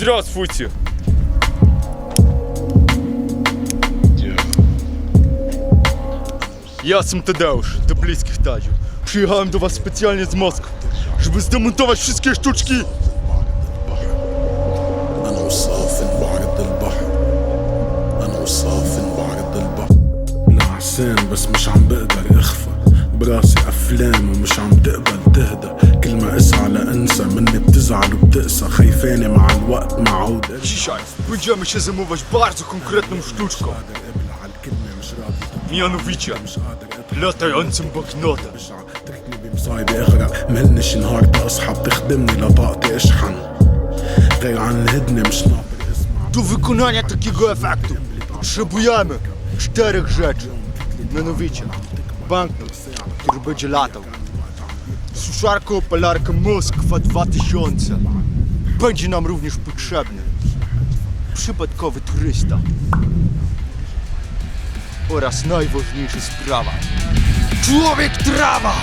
Здравствуйте. Ja jestem Tadeusz, do bliskich Tadziu. Przyjechałem do was specjalnie z Moskwy, żeby zdemontować wszystkie sztuczki. أنا وصافن بعرض البحر أنا وصافن بعرض البحر لا حسين بس مش عم بقدر اخفى براسي أفلام ومش عم تقبل تهدى. كل ما أسعى لانسى مني بتزعل وبتقسى. خايفاني مع الوقت معودة Dzisiaj będziemy się zajmować bardzo konkretną sztuczką. قادر ابلع الكلمة مش راضي. Mianowicie مش قادر أضحك. latającym banknotem. بشع تركني بمصايبي أغرق. مهلنش نهار اصحى بتخدمني لطاقتي أشحن. غير عن الهدنة مش ناطر اسمع Do wykonania takiego efektu potrzebujemy czterech rzeczy. Mianowicie banknot, który będzie latał. Suszarka opalarka Moskwa 2000. Będzie nam również potrzebny przypadkowy turysta. Oraz najważniejsza sprawa. Człowiek trawa!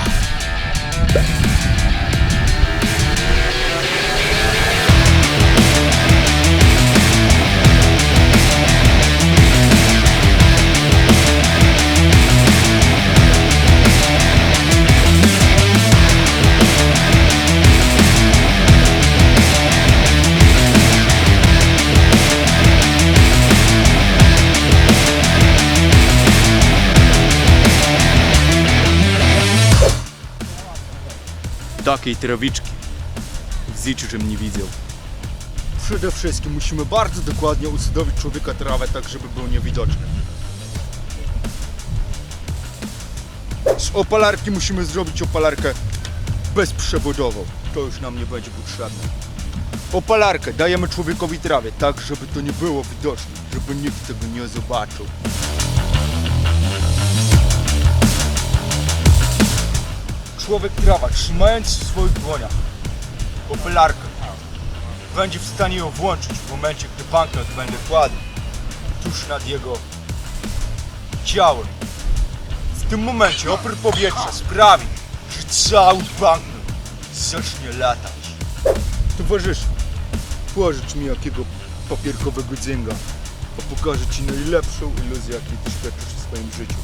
Takiej trawiczki w życiu, żebym nie widział. Przede wszystkim musimy bardzo dokładnie usadowić człowieka trawę tak, żeby był niewidoczny. Z opalarki musimy zrobić opalarkę bezprzewodową. To już nam nie będzie potrzebne. Opalarkę dajemy człowiekowi trawie, tak żeby to nie było widoczne, żeby nikt tego nie zobaczył. Człowiek trawa, trzymając w swoich dłoniach opalarkę, będzie w stanie ją włączyć w momencie, gdy banknot będzie kładł tuż nad jego ciałem. W tym momencie opór powietrza sprawi, że cały banknot zacznie latać. Towarzyszu, pożycz mi jakiego papierkowego dzynga, a pokażę Ci najlepszą iluzję, jakiej doświadczysz w swoim życiu.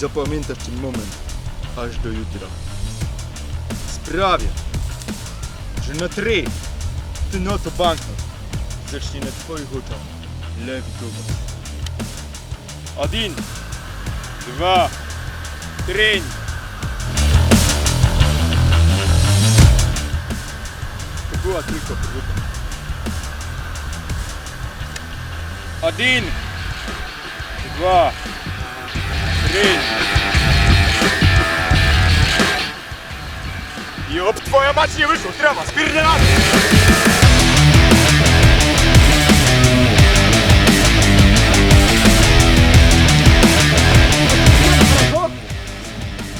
Zapamiętasz ten moment aż do jutra. zdrowie. Że na trzy, ty no to banknot. Zacznie na twoich oczach lewi duma. Один, два, три. To była tylko próba. Один, два, три. Job, twoja mać nie wyszło, trawa, spierdalamy!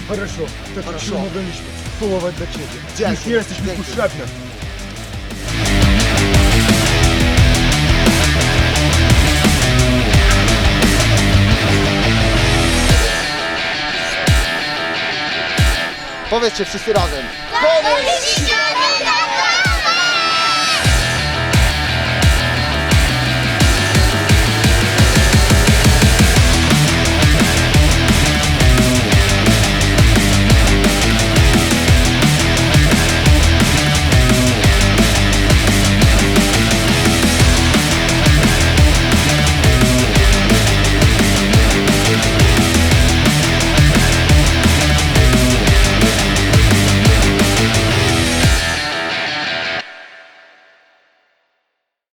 Хорошо, tak Хорошо. się umawialiśmy. Połowa dla ciebie. Dzięki, Już nie jesteś mi dzięki. potrzebny. Powiedzcie wszyscy razem. Konuş.